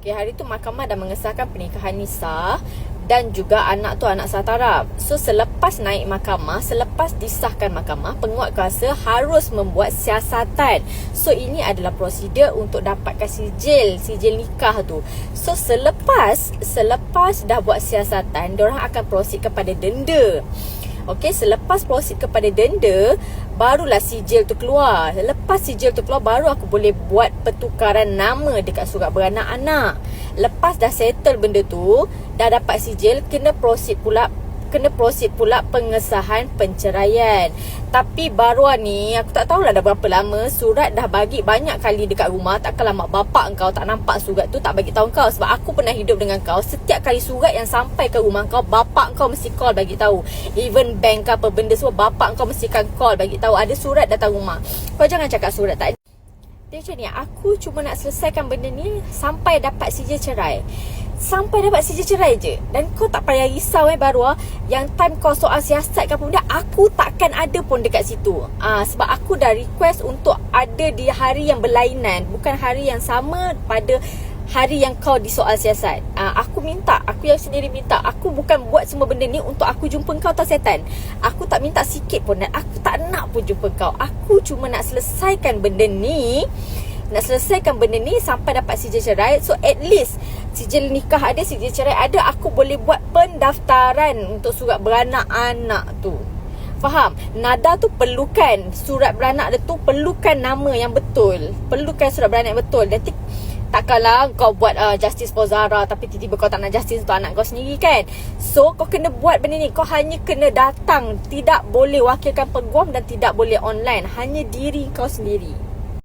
Okay, hari tu mahkamah dah mengesahkan pernikahan Nisa dan juga anak tu anak sah taraf. So selepas naik mahkamah, selepas disahkan mahkamah, penguat kuasa harus membuat siasatan. So ini adalah prosedur untuk dapatkan sijil, sijil nikah tu. So selepas selepas dah buat siasatan, diorang akan proceed kepada denda. Okey, selepas proceed kepada denda, barulah sijil tu keluar. Lepas sijil tu keluar, baru aku boleh buat pertukaran nama dekat surat beranak anak. Lepas dah settle benda tu, dah dapat sijil, kena proceed pula kena proceed pula pengesahan penceraian. Tapi baru ni aku tak tahulah dah berapa lama surat dah bagi banyak kali dekat rumah. Takkanlah mak bapak kau tak nampak surat tu tak bagi tahu kau sebab aku pernah hidup dengan kau. Setiap kali surat yang sampai ke rumah kau, bapak kau mesti call bagi tahu. Even bank apa benda semua bapak kau mesti kan call bagi tahu ada surat datang rumah. Kau jangan cakap surat tak dia macam ni Aku cuma nak selesaikan benda ni Sampai dapat sijil cerai Sampai dapat sijil cerai je. Dan kau tak payah risau eh baru. Yang time kau soal siasat apa benda Aku takkan ada pun dekat situ. Ah, Sebab aku dah request untuk Ada di hari yang berlainan. Bukan hari yang sama pada hari yang kau disoal siasat. Uh, Aku minta, aku yang sendiri minta. Aku bukan buat semua benda ni untuk aku jumpa kau tau setan. Aku tak minta sikit pun. Dan aku tak nak pun jumpa kau. Aku cuma nak selesaikan benda ni nak selesaikan benda ni sampai dapat sijil cerai So at least sijil nikah ada, sijil cerai ada Aku boleh buat pendaftaran untuk surat beranak anak tu. Faham? Nada tu perlukan surat beranak dia tu perlukan nama yang betul. Perlukan surat beranak yang betul. Nanti takkanlah kau buat uh, justice for Zara tapi tiba-tiba kau tak nak justice untuk anak kau sendiri kan? So kau kena buat benda ni. Kau hanya kena datang. Tidak boleh wakilkan peguam dan tidak boleh online. Hanya diri kau sendiri